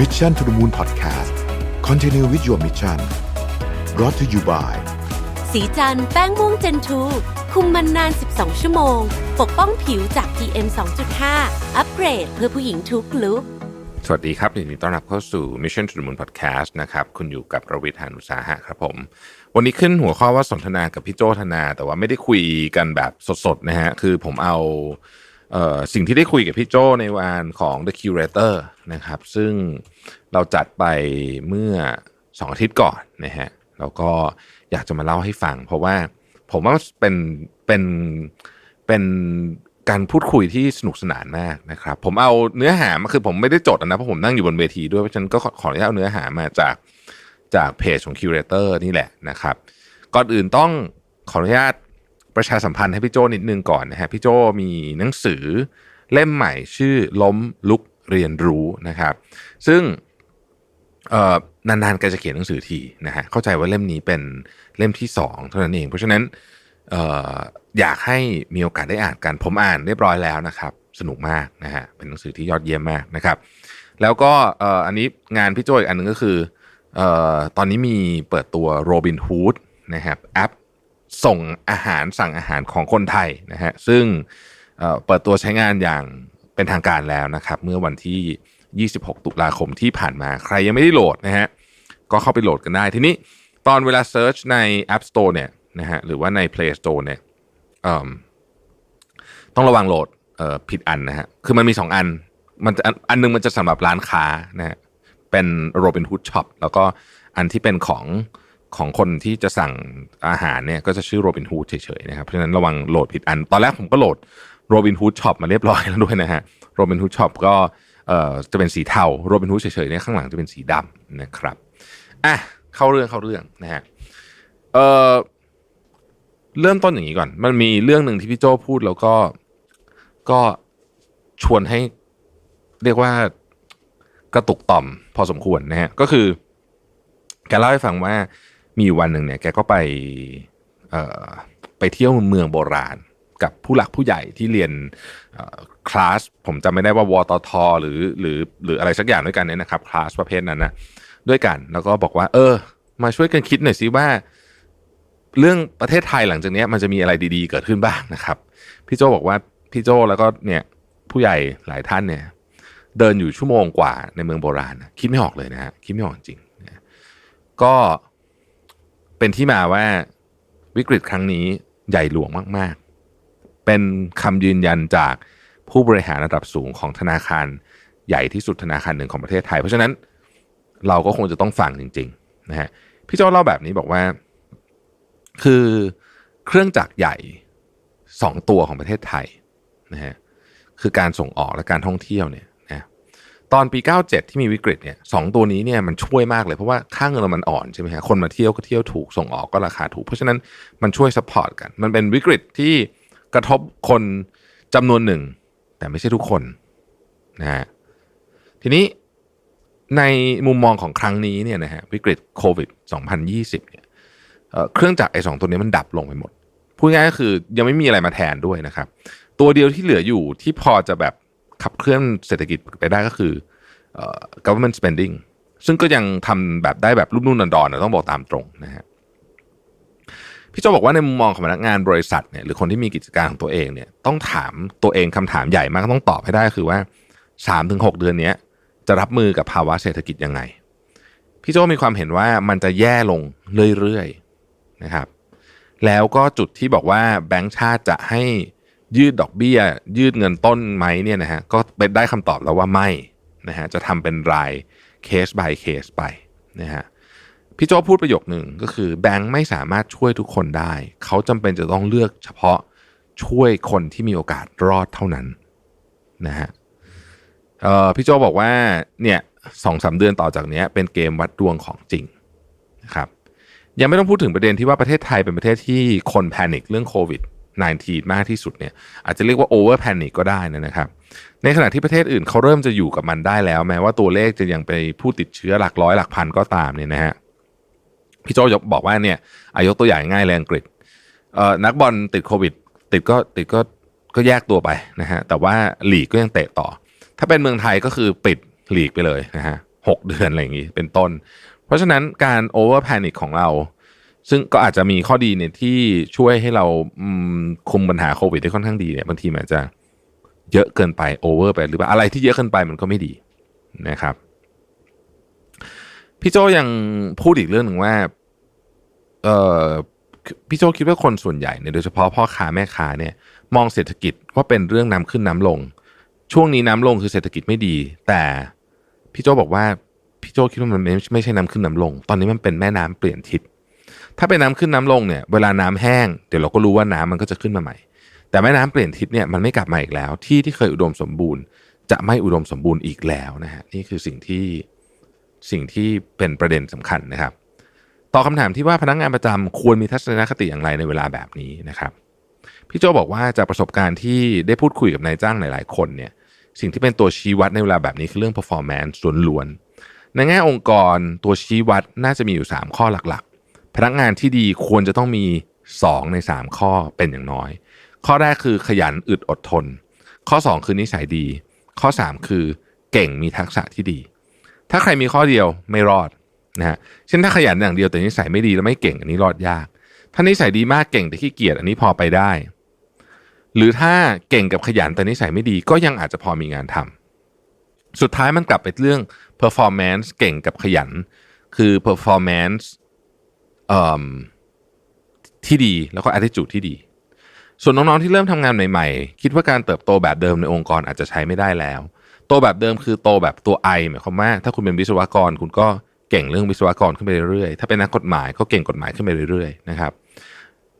Mission to the Moon Podcast Continue with your mission brought to you by สีจันแป้งม่วงเจนทูคุมมันนาน 12 ชั่วโมง ปกป้องผิวจาก PM 2.5 อัปเกรดเพื่อผู้หญิงทุกลุกสวัสดีครับยินดีต้อนรับเข้าสู่ Mission to the Moon Podcast นะครับ คุณอยู่กับรวิทยานุสาหะครับผม วันนี้ขึ้นหัวข้อว่าสนทนากับพี่โจธนา แต่ว่าไม่ได้คุยกันแบบสดๆนะฮะ คือผมเอาเอ่อ สิ่งที่ได้คุยกับพี่โจในวันของ The Curator นะครับ ซึ่งเราจัดไปเมื่อสองอาทิตย์ก่อนนะฮะแล้วก็อยากจะมาเล่าให้ฟัง เพราะว่าผมว่าเป็นเป็นเป็นการพูดคุยที่สนุกสนานมากนะครับ ผมเอาเนื้อหามาคือผมไม่ได้จดนะ เพราะผมนั่งอยู่บนเวทีด้วยเพราะฉะนั้นก็ขอขออนุญาตเอาเนื้อหามาจากจากเพจของ Curator นี่แหละนะครับ ก่อนอื่นต้องขออนุญาต ประชาสัมพันธ์ให้พี่โจนิดนึงก่อนนะฮะพี่โจมีหนังสือเล่มใหม่ชื่อล้มลุกเรียนรู้นะครับ ซึ่งนานๆแกจะเขียนหนังสือทีนะฮะเข้าใจว่าเล่มนี้เป็นเล่มที่สองเท่านั้นเอง เพราะฉะนั้นอออยากให้มีโอกาสได้อ่านกันผมอ่านเรียบร้อยแล้วนะครับ สนุกมากนะฮะเป็นหนังสือที่ยอดเยี่ยมมากนะครับ แล้วก็อันนี้งานพี่โจอีกอันหนึงก็คือออตอนนี้มีเปิดตัว Robin Hood นะครับแอป ส่งอาหารสั่งอาหารของคนไทยนะฮะซึ่งเเปิดตัวใช้งานอย่างเป็นทางการแล้วนะครับ เมื่อวันที่ 26 ตุลาคมที่ผ่านมาใครยังไม่ได้โหลดนะฮะก็เข้าไปโหลดกันได้ทีนี้ตอนเวลาเซิร์ชใน App Store เนี่ยนะฮะหรือว่าใน Play Store เนี่ยต้องระวังโหลดผิดอันนะฮะคือมันมี 2 อันมันอันอันหนึงมันจะสำหรับร้านค้านะฮะเป็น Robin Hood Shop แล้วก็อันที่เป็นของ ของคนที่จะสั่งอาหารเนี่ยก็จะชื่อ Robin Hood เฉยๆนะครับเพราะฉะนั้นระวังโหลดผิดอัน ตอนแรกผมก็โหลด Robin Hood Shop มาเรียบร้อยแล้วด้วยนะฮะ Robin Hood Shop ก็เอ่อจะเป็นสีเทา Robin Hood เฉยๆเนี่ยข้างหลังจะเป็นสีดำนะครับอะเข้าเรื่องเข้าเรื่องนะฮะเอ่อเริ่มต้นอย่างนี้ก่อน มันมีเรื่องหนึ่งที่พี่โจพูดแล้วก็ก็ชวนให้เรียกว่ากระตุกต่อมพอสมควรนะฮะก็คือแกเล่าให้ฟังว่า มีวันหนึ่งเนี่ยแกก็ไปไปเที่ยวเมืองโบราณกับผู้หลักผู้ใหญ่ที่เรียนคลาสผมจำไม่ได้ว่าวตทหรือหรือหรืออะไรสักอย่างด้วยกันเนี่ยนะครับคลาสประเภทนั้นนะด้วยกันแล้วก็บอกว่า เออ มาช่วยกันคิดหน่อยสิว่า เรื่องประเทศไทยหลังจากนี้มันจะมีอะไรดีๆ เกิดขึ้นบ้างนะครับ พี่โจบอกว่าพี่โจแล้วก็เนี่ยผู้ใหญ่หลายท่านเนี่ย เดินอยู่ชั่วโมงกว่าในเมืองโบราณนะคิดไม่ออกเลยนะฮะคิดไม่ออกจริงนะก็ เป็นที่มาว่าวิกฤตครั้งนี้ใหญ่หลวงมาก ๆ เป็นคำยืนยันจากผู้บริหารระดับสูงของธนาคารใหญ่ที่สุดธนาคารหนึ่งของประเทศไทย เพราะฉะนั้นเราก็คงจะต้องฟังจริง ๆ นะฮะพี่โจเล่าแบบนี้บอกว่า คือเครื่องจักรใหญ่สองตัวของประเทศไทยนะฮะคือการส่งออกและการท่องเที่ยวเนี่ย ตอนปี 97 ที่มีวิกฤตเนี่ยสองตัวนี้เนี่ยมันช่วยมากเลยเพราะว่าค่าเงินเรามันอ่อนใช่ไหมฮะคนมาเที่ยวก็เที่ยวถูกส่งออกก็ราคาถูก เพราะฉะนั้นมันช่วยซัพพอร์ตกัน มันเป็นวิกฤตที่กระทบคนจำนวนหนึ่ง แต่ไม่ใช่ทุกคนนะฮะทีนี้ในมุมมองของครั้งนี้เนี่ยนะฮะวิกฤตโควิด 2020 เนี่ยเครื่องจักรไอ้สองตัวนี้มันดับลงไปหมดพูดง่ายก็คือยังไม่มีอะไรมาแทนด้วยนะครับ ตัวเดียวที่เหลืออยู่ที่พอจะแบบ ขับเคลื่อนเศรษฐกิจไปได้ก็คือ government spending ซึ่งก็ยังทำแบบได้แบบรุ่มรุ่นดอนๆนะต้องบอกตามตรงนะฮะพี่โจบอกว่าในมุมมองของพนักงานบริษัทเนี่ยหรือคนที่มีกิจการของตัวเองเนี่ยต้องถามตัวเองคำถามใหญ่มากต้องตอบให้ได้คือว่า3าถึงหเดือนนี้จะรับมือกับภาวะเศรษฐกิจยังไง พี่โจมีความเห็นว่ามันจะแย่ลงเรื่อยๆนะครับ แล้วก็จุดที่บอกว่าแบงก์ชาติจะให้ ยืดดอกเบี้ย ยืดเงินต้นไหมเนี่ยนะฮะก็เป็นได้คำตอบแล้วว่าไม่นะฮะจะทำเป็นรายเคส by เคสไปนะฮะพี่โจพูดประโยคหนึ่งก็คือแบงก์ไม่สามารถช่วยทุกคนได้ เขาจำเป็นจะต้องเลือกเฉพาะช่วยคนที่มีโอกาสรอดเท่านั้นนะฮะพี่โจบอกว่าเนี่ยสองสาเดือนต่อจากนี้เป็นเกมวัดดวงของจริงนะครับยังไม่ต้องพูดถึงประเด็นที่ว่าประเทศไทยเป็นประเทศที่คนแพนิคเรื่องโควิด -19 มากที่สุดเนี่ยอาจจะเรียกว่าโอเวอร์แพนิคก็ได้นะครับ ในขณะที่ประเทศอื่นเขาเริ่มจะอยู่กับมันได้แล้ว แม้ว่าตัวเลขจะยังไปผู้ติดเชื้อหลักร้อยหลักพันก็ตามเนี่ยนะฮะพี่โจยกบอกว่าเนี่ยอายกตัวอย่างง่ายเลยอังกฤษเอ่อนักบอลติดโควิด ติดก็ติดก็ก็แยกตัวไปนะฮะแต่ว่าหลีกก็ยังเตะต่อ ถ้าเป็นเมืองไทยก็คือปิดหลีกไปเลยนะฮะ6เดือนอะไรอย่างนี้เป็นต้น เพราะฉะนั้นการโอเวอร์แพนิคของเรา ซึ่งก็อาจจะมีข้อดีเนี่ยที่ช่วยให้เราคุมปัญหาโควิดได้ค่อนข้างดีเนี่ยบางทีมันอาจจะเยอะเกินไปโอเวอร์ไปหรือว่าอะไรที่เยอะเกินไปมันก็ไม่ดีนะครับพี่โจยังพูดอีกเรื่องหนึ่งว่าเออพี่โจคิดว่าคนส่วนใหญ่เนี่ยโดยเฉพาะพ่อค้าแม่ค้าเนี่ย มองเศรษฐกิจว่าเป็นเรื่องน้ำขึ้นน้ำลง ช่วงนี้น้ำลงคือเศรษฐกิจไม่ดี แต่พี่โจบอกว่าพี่โจคิดว่ามันไม่ไม่ใช่น้ำขึ้นน้ำลง ตอนนี้มันเป็นแม่น้ำเปลี่ยนทิศ ถ้าเป็นน้ำขึ้นน้ำลงเนี่ยเวลาน้ำแห้งเดี๋ยวเราก็รู้ว่าน้ำมันก็จะขึ้นมาใหม่ แต่แม่น้ำเปลี่ยนทิศเนี่ยมันไม่กลับมาอีกแล้ว ที่ที่เคยอุดมสมบูรณ์ จะไม่อุดมสมบูรณ์อีกแล้วนะฮะนี่คือสิ่งที่สิ่งที่เป็นประเด็นสำคัญนะครับต่อบคำถามที่ว่าพนักงานประจำควรมีทัศนคติอย่างไรในเวลาแบบนี้นะครับพี่โจบอกว่าจากประสบการณ์ที่ได้พูดคุยกับนายจ้างหลาย ๆ คนเนี่ยสิ่งที่เป็นตัวชี้วัดในเวลาแบบนี้คือเรื่อง performance ส่วนล้วน ในแง่องค์กรตัวชี้วัดน่าจะมีอยู่ 3 ข้อหลัก พนักงานที่ดีควรจะต้องมี 2 ใน 3 ข้อเป็นอย่างน้อย ข้อแรกคือขยันอึดอดทน ข้อ 2 คือนิสัยดี ข้อ 3 คือเก่งมีทักษะที่ดี ถ้าใครมีข้อเดียวไม่รอดนะฮะเช่นถ้าขยันอย่างเดียวแต่นิสัยไม่ดีแล้วไม่เก่งอันนี้รอดยาก ถ้านิสัยดีมากเก่งแต่ขี้เกียจอันนี้พอไปได้ หรือถ้าเก่งกับขยันแต่นิสัยไม่ดีก็ยังอาจจะพอมีงานทำสุดท้ายมันกลับไปเรื่อง performance เก่งกับขยัน คือ performance ที่ดีแล้วก็ attitude ที่ดี ส่วนน้องๆที่เริ่มทำงานใหม่ๆ คิดว่าการเติบโตแบบเดิมในองค์กรอาจจะใช้ไม่ได้แล้ว โตแบบเดิมคือโตแบบตัว I หมายความว่าถ้าคุณเป็นวิศวกร คุณก็เก่งเรื่องวิศวกรขึ้นไปเรื่อยๆ ถ้าเป็นนักกฎหมายก็เก่งกฎหมายขึ้นไปเรื่อยๆนะครับ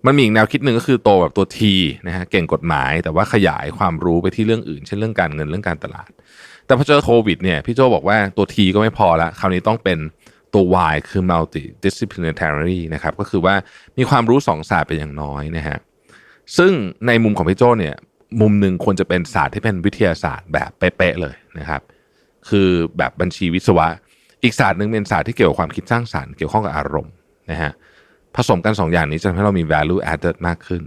มันมีอีกแนวคิดหนึ่งก็คือโตแบบตัว T นะฮะเก่งกฎหมาย แต่ว่าขยายความรู้ไปที่เรื่องอื่น เช่นเรื่องการเงินเรื่องการตลาด แต่พอเจอโควิดเนี่ยพี่โจบอกว่าตัว T ก็ไม่พอละคราวนี้ต้องเป็น ตัว Y คือ multi disciplinary นะครับก็คือว่ามีความรู้สองศาสตร์เป็นอย่างน้อยนะฮะซึ่งในมุมของพี่โจเนี่ยมุมหนึ่งควรจะเป็นศาสตร์ที่เป็นวิทยาศาสตร์แบบเป๊ะๆเลยนะครับ คือแบบบัญชีวิศวะ อีกศาสตร์หนึ่งเป็นศาสตร์ที่เกี่ยวกับความคิดสร้างสรรค์เกี่ยวข้องกับอารมณ์นะฮะผสมกันสองอย่างนี้จะทำให้เรามี value added มากขึ้น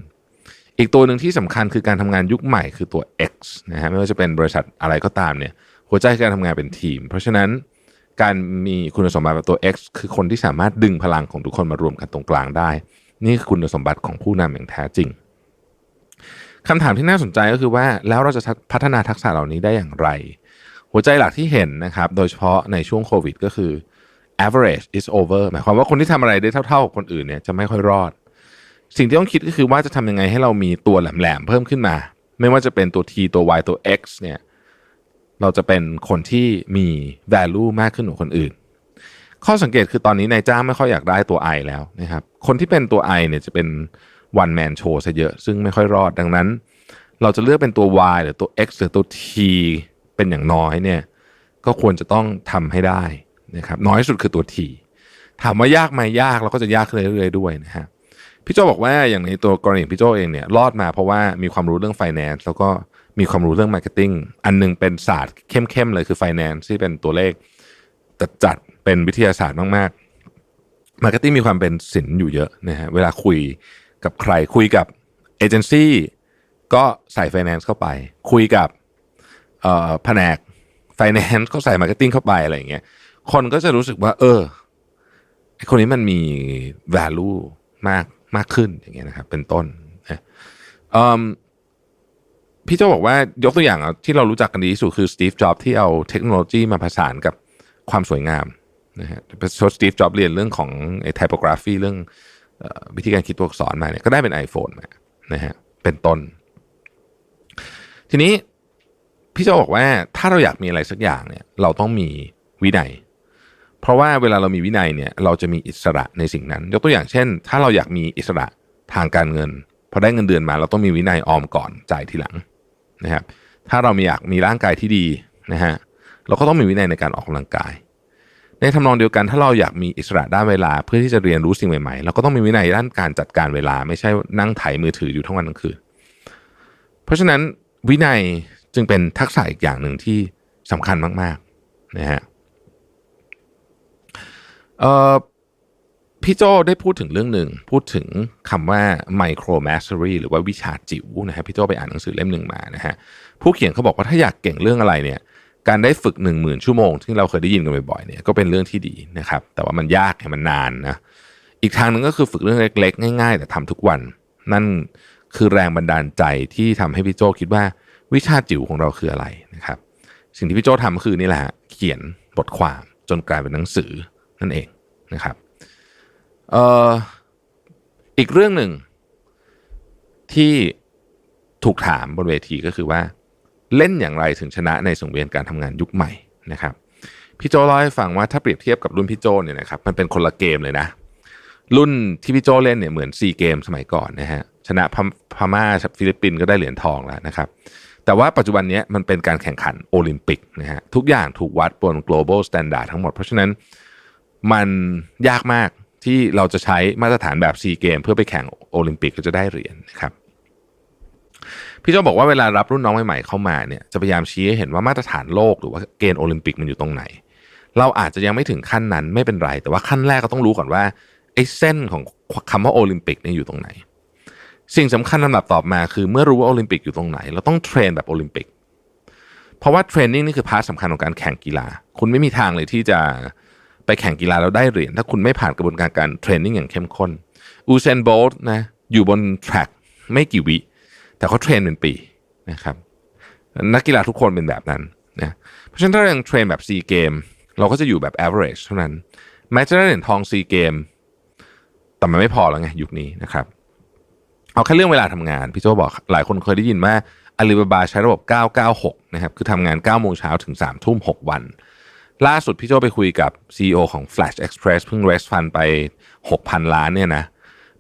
อีกตัวหนึ่งที่สำคัญคือการทำงานยุคใหม่คือตัว X นะฮะไม่ว่าจะเป็นบริษัทอะไรก็ตามเนี่ยหัวใจการทำงานเป็นทีม เพราะฉะนั้น การมีคุณสมบัติแบบตัว X คือคนที่สามารถดึงพลังของทุกคนมารวมกันตรงกลางได้ นี่คือคุณสมบัติของผู้นำอย่างแท้จริงคำถามที่น่าสนใจก็คือว่าแล้วเราจะพัฒนาทักษะเหล่านี้ได้อย่างไร หัวใจหลักที่เห็นนะครับ โดยเฉพาะในช่วงโควิดก็คือ average is over หมายความว่าคนที่ทำอะไรได้เท่าๆกับคนอื่นเนี่ยจะไม่ค่อยรอด สิ่งที่ต้องคิดก็คือว่าจะทำยังไงให้เรามีตัวแหลมๆเพิ่มขึ้นมา ไม่ว่าจะเป็นตัว T ตัว Y ตัว X เนี่ย เราจะเป็นคนที่มี value มากขึ้นกว่าคนอื่น ข้อสังเกตคือตอนนี้นายจ้างไม่ค่อยอยากได้ตัว I แล้วนะครับ คนที่เป็นตัว I เนี่ยจะเป็น one man show ซะเยอะ ซึ่งไม่ค่อยรอดดังนั้น เราจะเลือกเป็นตัว Y หรือตัว X หรือตัว T เป็นอย่างน้อยเนี่ย ก็ควรจะต้องทำให้ได้นะครับ น้อยสุดคือตัว T ถามว่ายากไหมยากเราก็จะยากขึ้นเรื่อยๆด้วยนะฮะพี่โจบอกว่าอย่างในตัวกรณีพี่โจเองเนี่ยรอดมาเพราะว่ามีความรู้เรื่อง finance แล้วก็ มีความรู้เรื่อง marketing อันหนึงเป็นศาสตร์เข้มๆเลยคือ finance ที่เป็นตัวเลขจัดจัดเป็นวิทยาศาสตร์มากๆ marketing มีความเป็นศิลป์อยู่เยอะนะฮะเวลาคุยกับใครคุยกับเอเจนซี่ก็ใส่ finance เข้าไป คุยกับแผนก finance ก็ใส่ marketing เข้าไปอะไรอย่างเงี้ยคนก็จะรู้สึกว่า เออคนนี้มันมี value มากมากขึ้นอย่างเงี้ยนะครับ เป็นต้นนะเอิ่ม พี่โจบอกว่ายกตัวอย่างอที่เรารู้จักกันดีที่สุดคือสตีฟจ็อบที่เอาเทคโนโลยีมาผสานกับความสวยงามนะฮะสตีฟจ็อบเรียนเรื่องของไอ้ typography เรื่องวิธีการคิดตัวอักษรมาเนี่ยก็ได้เป็น iPhone มานะฮะเป็นต้น ทีนี้พี่โจบอกว่าถ้าเราอยากมีอะไรสักอย่างเนี่ยเราต้องมีวินัย เพราะว่าเวลาเรามีวินัยเนี่ยเราจะมีอิสระในสิ่งนั้น ยกตัวอย่างเช่น ถ้าเราอยากมีอิสระทางการเงินพอได้เงินเดือนมาเราต้องมีวินัยออมก่อนจ่ายทีหลัง นะครับถ้าเรามีอยากมีร่างกายที่ดีนะฮะเราก็ต้องมีวินัยในการออกกำลังกาย ในทำนองเดียวกันถ้าเราอยากมีอิสระด้านเวลาเพื่อที่จะเรียนรู้สิ่งใหม่ๆ เราก็ต้องมีวินัยด้านการจัดการเวลา ไม่ใช่นั่งไถมือถืออยู่ทั้งวันทั้งคืนเพราะฉะนั้นวินัยจึงเป็นทักษะอีกอย่างหนึ่งที่สำคัญมากๆนะฮะเอ่อ พี่โจได้พูดถึงเรื่องหนึ่งพูดถึงคำว่า micro mastery หรือว่าวิชาจิ๋วนะฮะพี่โจไปอ่านหนังสือเล่มหนึ่งมานะฮะผู้เขียนเขาบอกว่าถ้าอยากเก่งเรื่องอะไรเนี่ยการได้ฝึกหนึ่งหมื่นชั่วโมงที่เราเคยได้ยินกันบ่อยๆเนี่ยก็เป็นเรื่องที่ดีนะครับแต่ว่ามันยากมันนานนะอีกทางหนึ่งก็คือฝึกเรื่องเล็กๆ ง่ายๆ แต่ทำทุกวัน นั่นคือแรงบันดาลใจที่ทำให้พี่โจคิดว่าวิชาจิ๋วของเราคืออะไรนะครับ สิ่งที่พี่โจทำก็คือนี่แหละฮะเขียนบทความจนกลายเป็นหนังสือนั่นเองนะครับ เอ่ออีกเรื่องหนึ่งที่ถูกถามบนเวทีก็คือว่า เล่นอย่างไรถึงชนะในสังเวียนการทำงานยุคใหม่นะครับพี่โจเล่าให้ฟังว่าถ้าเปรียบเทียบกับรุ่นพี่โจเนี่ยนะครับมันเป็นคนละเกมเลยนะ รุ่นที่พี่โจเล่นเนี่ยเหมือนซีเกมสมัยก่อนนะฮะชนะพมพม่าฟิลิปปินส์ก็ได้เหรียญทองแล้วนะครับ แต่ว่าปัจจุบันนี้มันเป็นการแข่งขันโอลิมปิกนะฮะทุกอย่างถูกวัดบน global standard ทั้งหมด เพราะฉะนั้นมันยากมาก ที่เราจะใช้มาตรฐานแบบซีเกมเพื่อไปแข่งโอลิมปิกก็จะได้เหรียญนะครับพี่โจบอกว่าเวลารับรุ่นน้องใหม่ๆเข้ามาเนี่ยจะพยายามชี้ให้เห็นว่ามาตรฐานโลกหรือว่าเกณฑ์โอลิมปิกมันอยู่ตรงไหน เราอาจจะยังไม่ถึงขั้นนั้นไม่เป็นไร แต่ว่าขั้นแรกก็ต้องรู้ก่อนว่าไอ้เส้นของคำว่าโอลิมปิกเนี่ยอยู่ตรงไหน สิ่งสำคัญลำดับต่อมาคือเมื่อรู้ว่าโอลิมปิกอยู่ตรงไหน เราต้องเทรนแบบโอลิมปิกเพราะว่าเทรนนิ่งนี่คือพาร์ทสำคัญของการแข่งกีฬา คุณไม่มีทางเลยที่จะ ไปแข่งกีฬาแล้วได้เหรียญถ้าคุณไม่ผ่านกระบวนการการเทรนนิ่งอย่างเข้มข้นอูเซนโบลต์นะอยู่บนแทร็กไม่กี่วิ แต่เขาเทรนเป็นปีนะครับนักกีฬาทุกคนเป็นแบบนั้นนะเพราะฉะนั้นถ้าเรายังเทรนแบบซีเกมเราก็จะอยู่แบบ average เท่านั้น แม้จะได้เหรียญทองซีเกมแต่มันไม่พอแล้วไงยุคนี้นะครับเอาแค่เรื่องเวลาทำงาน พี่โจบอกหลายคนเคยได้ยินว่าอาลีบาบาใช้ระบบ 996 นะครับ คือทำงาน 9 โมงเช้าถึง 3 ทุ่ม 6 วัน ล่าสุดพี่โจไปคุยกับ CEO ของ Flash Express เพิ่ง raise fund ไป 6,000 ล้านเนี่ยนะ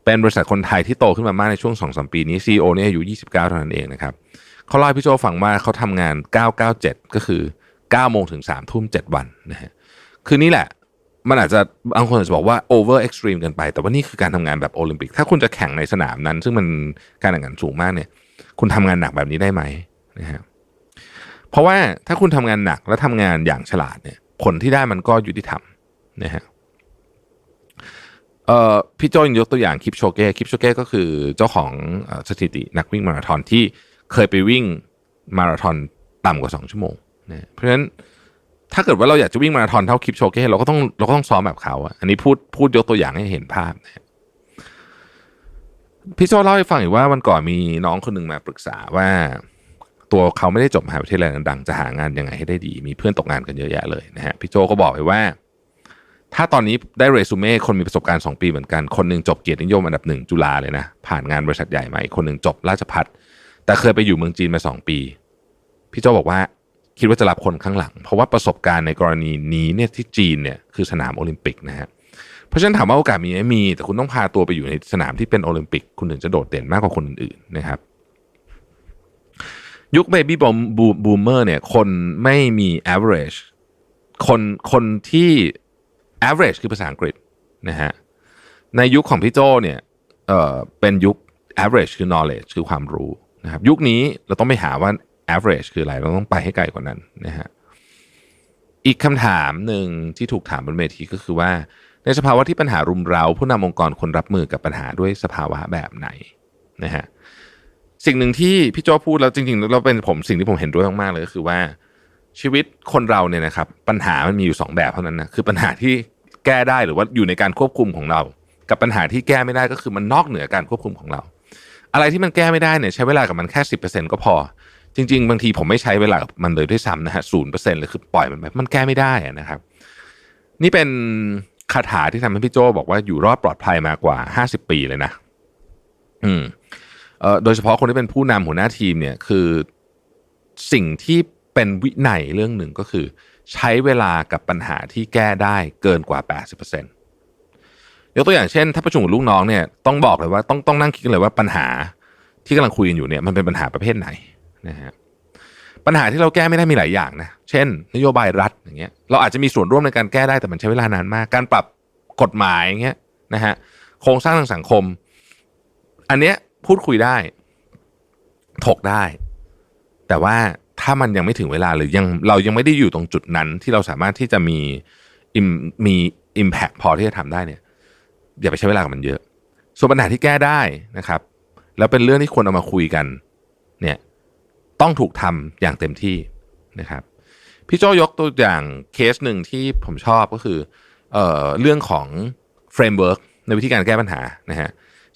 เป็นบริษัทคนไทยที่โตขึ้นมามากในช่วง 2-3 ปีนี้ CEO เนี่ยอายุ 29 เท่านั้นเองนะครับเขาเล่าพี่โจฟังว่าเขาทำงาน 997 ก็คือ9โมงถึง3ทุ่ม 7 วันนะฮะคือนี่แหละมันอาจจะบางคนอาจจะบอกว่า over extreme กินไป แต่ว่านี่คือการทำงานแบบโอลิมปิก ถ้าคุณจะแข่งในสนามนั้น ซึ่งมันการแข่งขันสูงมากเนี่ย คุณทำงานหนักแบบนี้ได้ไหมนะฮะเพราะว่าถ้าคุณทำงานหนักและทำงานอย่างฉลาดเนี่ย ผลที่ได้มันก็ยุติธรรมนะฮะเอ่อพี่โจยกตัวอย่างคลิปโชเก้คลิปโชเก้ก็คือเจ้าของสถิตินักวิ่งมาราธอนที่เคยไปวิ่งมาราธอนต่ำกว่า 2 ชั่วโมงนะเพราะฉะนั้นถ้าเกิดว่าเราอยากจะวิ่งมาราธอนเท่าคลิปโชเก้เราก็ต้องเราก็ต้องซ้อมแบบเขาอะอันนี้พูดพูดยกตัวอย่างให้เห็นภาพนะพี่โจเล่าให้ฟังอีกว่าวันก่อนมีน้องคนหนึ่งมาปรึกษาว่า ตัวเขาไม่ได้จบมหาวิทยาลัยดังๆจะหางานยังไงให้ได้ดี มีเพื่อนตกงานกันเยอะแยะเลยนะฮะพี่โจก็บอกไปว่า ถ้าตอนนี้ได้เรซูเม่คนมีประสบการณ์ 2 ปีเหมือนกัน คนหนึ่งจบเกียรตินิยมอันดับหนึ่งจุฬาเลยนะ ผ่านงานบริษัทใหญ่มาอีกคนหนึ่งจบราชพัฒแต่เคยไปอยู่เมืองจีนมา 2 ปี พี่โจบอกว่าคิดว่าจะรับคนข้างหลัง เพราะว่าประสบการณ์ในกรณีนี้เนี่ยที่จีนเนี่ยคือสนามโอลิมปิกนะฮะเพราะฉะนั้นถามว่าโอกาสมีไหมมี แต่คุณต้องพาตัวไปอยู่ในสนามที่เป็นโอลิมปิก คุณถึงจะโดดเด่นมากกว่าคนอื่นๆนะครับ ยุคเบบี้บอมบูมเมอร์เนี่ย คนไม่มี average คนคนที่ average คือภาษาอังกฤษนะฮะในยุคของพี่โจเนี่ยเอ่อเป็นยุค average คือ knowledge คือความรู้นะครับยุคนี้เราต้องไปหาว่า average คืออะไร เราต้องไปให้ไกลกว่านั้นนะฮะอีกคำถามหนึ่งที่ถูกถามบนเวทีก็คือว่า ในสภาวะที่ปัญหารุมเร้าผู้นำองค์กรคนรับมือกับปัญหาด้วยสภาวะแบบไหนนะฮะ สิ่งหนึ่งที่พี่โจพูดแล้วจริงๆเราเป็นผมสิ่งที่ผมเห็นด้วยมากๆเลยก็คือว่า ชีวิตคนเราเนี่ยนะครับ ปัญหามันมีอยู่สองแบบเท่านั้นนะคือปัญหาที่แก้ได้หรือว่าอยู่ในการควบคุมของเรา กับปัญหาที่แก้ไม่ได้ก็คือมันนอกเหนือการควบคุมของเรา อะไรที่มันแก้ไม่ได้เนี่ยใช้เวลากับมันแค่สิบเปอร์เซ็นก็พอ จริง ๆ บางทีผมไม่ใช้เวลากับมันเลยด้วยซ้ำนะฮะศูนย์เปอร์เซ็นต์เลยคือปล่อยมันไปมันแก้ไม่ได้นะครับ นี่เป็นคาถาที่ทำให้พี่โจบอกว่าอยู่รอดปลอดภัยมากว่าห้าสิบปีเลยนะ อืมเอ่อ โดยเฉพาะคนที่เป็นผู้นำหัวหน้าทีมเนี่ยคือสิ่งที่เป็นวินัยเรื่องหนึ่งก็คือ ใช้เวลากับปัญหาที่แก้ได้เกินกว่า 80%ยกตัวอย่างเช่น ถ้าประชุมกับลูกน้องเนี่ยต้องบอกเลยว่าต้องต้องนั่งคิดเลยว่าปัญหาที่กำลังคุยกันอยู่เนี่ยมันเป็นปัญหาประเภทไหนนะฮะปัญหาที่เราแก้ไม่ได้มีหลายอย่างนะเช่น นโยบายรัฐอย่างเงี้ยเราอาจจะมีส่วนร่วมในการแก้ได้แต่มันใช้เวลานานมาก การปรับกฎหมายอย่างเงี้ยนะฮะโครงสร้างทางสังคม อันเนี้ย พูดคุยได้ ถกได้ แต่ว่าถ้ามันยังไม่ถึงเวลาหรือยังเรายังไม่ได้อยู่ตรงจุดนั้นที่เราสามารถที่จะมีมี impact พอที่จะทำได้เนี่ย อย่าไปใช้เวลากับมันเยอะ ส่วนปัญหาที่แก้ได้นะครับ แล้วเป็นเรื่องที่ควรเอามาคุยกัน เนี่ย ต้องถูกทำอย่างเต็มที่นะครับ พี่โจยกตัวอย่างเคสหนึ่งที่ผมชอบก็คือเอ่อเรื่องของเฟรมเวิร์กในวิธีการแก้ปัญหานะฮะ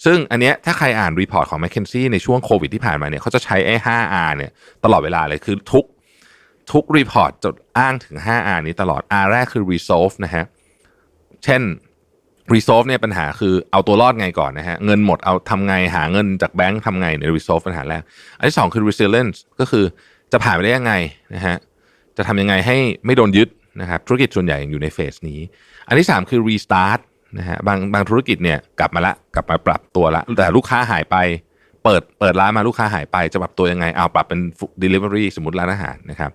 ซึ่งอันเนี้ยถ้าใครอ่านรีพอร์ตของ m c k เคนซี่ในช่วงโควิดที่ผ่านมาเนี่ยเขาจะใช้ไอ้ 5R เนี่ยตลอดเวลาเลยคือทุกทุกรีพอร์ตจะอ้างถึง 5R นี้ตลอด R แรกคือ resolve นะฮะ เช่น resolve เนี่ยปัญหาคือเอาตัวรอดไงก่อนนะฮะ เงินหมดเอาทำไงหาเงินจากแบงค์ทำไงใน resolve ปัญหาแรก อันที่สองคือ resilience ก็คือจะผ่านไปได้ยังไงนะฮะ จะทำยังไงให้ไม่โดนยึดนะครับ ธุรกิจส่วนใหญ่อยู่ในเฟสนี้ อันที่สามคือ restart นะฮะบางบางธุรกิจเนี่ยกลับมาละกลับมาปรับตัวละแต่ลูกค้าหายไป เปิดเปิดร้านมาลูกค้าหายไปจะปรับตัวยังไงเอาปรับเป็น delivery สมมติร้านอาหารนะครับ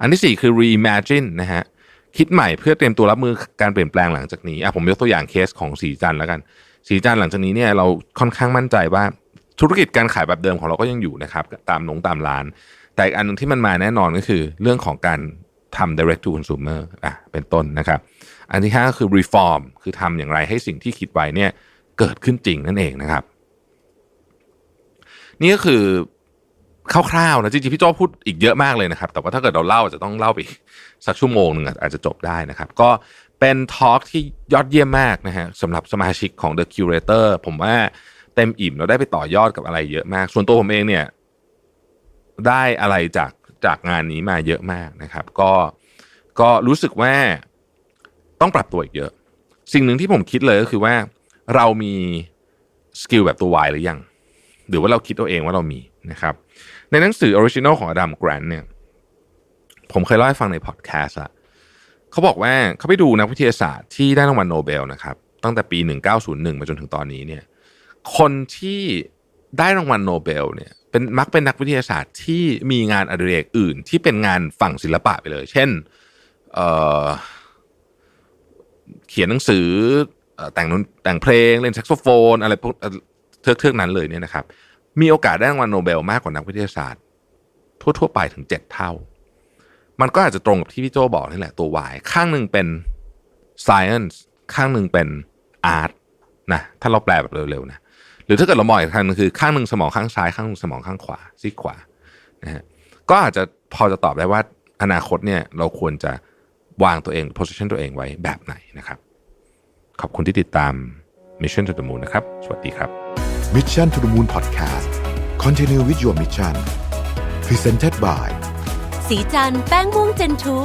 อันที่สี่คือ reimagine นะฮะคิดใหม่เพื่อเตรียมตัวรับมือการเปลี่ยนแปลงหลังจากนี้อะผมยกตัวอย่างเคสของสีจันแล้วกันสีจันหลังจากนี้เนี่ยเราค่อนข้างมั่นใจว่าธุรกิจการขายแบบเดิมของเราก็ยังอยู่นะครับตามหนงตามร้าน แต่อันหนึงที่มันมาแน่นอนก็คือ เรื่องของการทำ direct to consumer อะเป็นต้นนะครับ อันที่ห้าก็คือ reform คือทำอย่างไรให้สิ่งที่คิดไว้เนี่ยเกิดขึ้นจริงนั่นเองนะครับ นี่ก็คือคร่าวๆนะจริงๆพี่โจ้พูดอีกเยอะมากเลยนะครับ แต่ว่าถ้าเกิดเราเล่าจะต้องเล่าไปสักชั่วโมงหนึ่งอะอาจจะจบได้นะครับ ก็เป็นทอล์กที่ยอดเยี่ยมมากนะฮะสำหรับสมาชิกของ The Curator ผมว่าเต็มอิ่มเราได้ไปต่อยอดกับอะไรเยอะมาก ส่วนตัวผมเองเนี่ย ได้อะไรจากจากงานนี้มาเยอะมากนะครับ ก็ก็รู้สึกว่า ต้องปรับตัวอีกเยอะ สิ่งหนึ่งที่ผมคิดเลยก็คือว่าเรามีสกิลแบบตัววายหรือยัง หรือว่าเราคิดเอาเองว่าเรามีนะครับ ในหนังสือออริจินอลของอดัมแกรนเนี่ย ผมเคยเล่าให้ฟังในพอดแคสต์อะเขาบอกว่าเขาไปดูนักวิทยาศาสตร์ที่ได้รางวัลโนเบลนะครับ ตั้งแต่ปี 1901 มาจนถึงตอนนี้เนี่ย คนที่ได้รางวัลโนเบลเนี่ยเป็นมักเป็นนักวิทยาศาสตร์ที่มีงานอดิเรกอื่นที่เป็นงานฝั่งศิลปะไปเลย เช่น เอ่อ เขียนหนังสือแต่งนแต่งเพลงเล่นแซกโซโฟน อะไรพวกเทือกเทือกนั้นเลยเนี่ยนะครับ มีโอกาสได้รางวัลโนเบลมากกว่านักวิทยาศาสตร์ ทั่ว ๆ ไปถึงเจ็ดเท่า มันก็อาจจะตรงกับที่พี่โจบอกนี่แหละตัววายข้างหนึ่งเป็น science ข้างหนึ่งเป็น art นะถ้าเราแปลแบบเร็วๆนะหรือถ้าเกิดเรามองอีกทางนึงคือข้างหนึ่งสมองข้างซ้ายข้างหนึ่งสมองข้างขวาซีขวานะฮะก็อาจจะพอจะตอบได้ว่าอนาคตเนี่ยเราควรจะ วางตัวเอง position ตัวเองไว้แบบไหนนะครับ ขอบคุณที่ติดตาม Mission to the Moon นะครับ สวัสดีครับ Mission to the Moon Podcast Continue with your mission Presented by สีจันแป้งม่วงเจนทู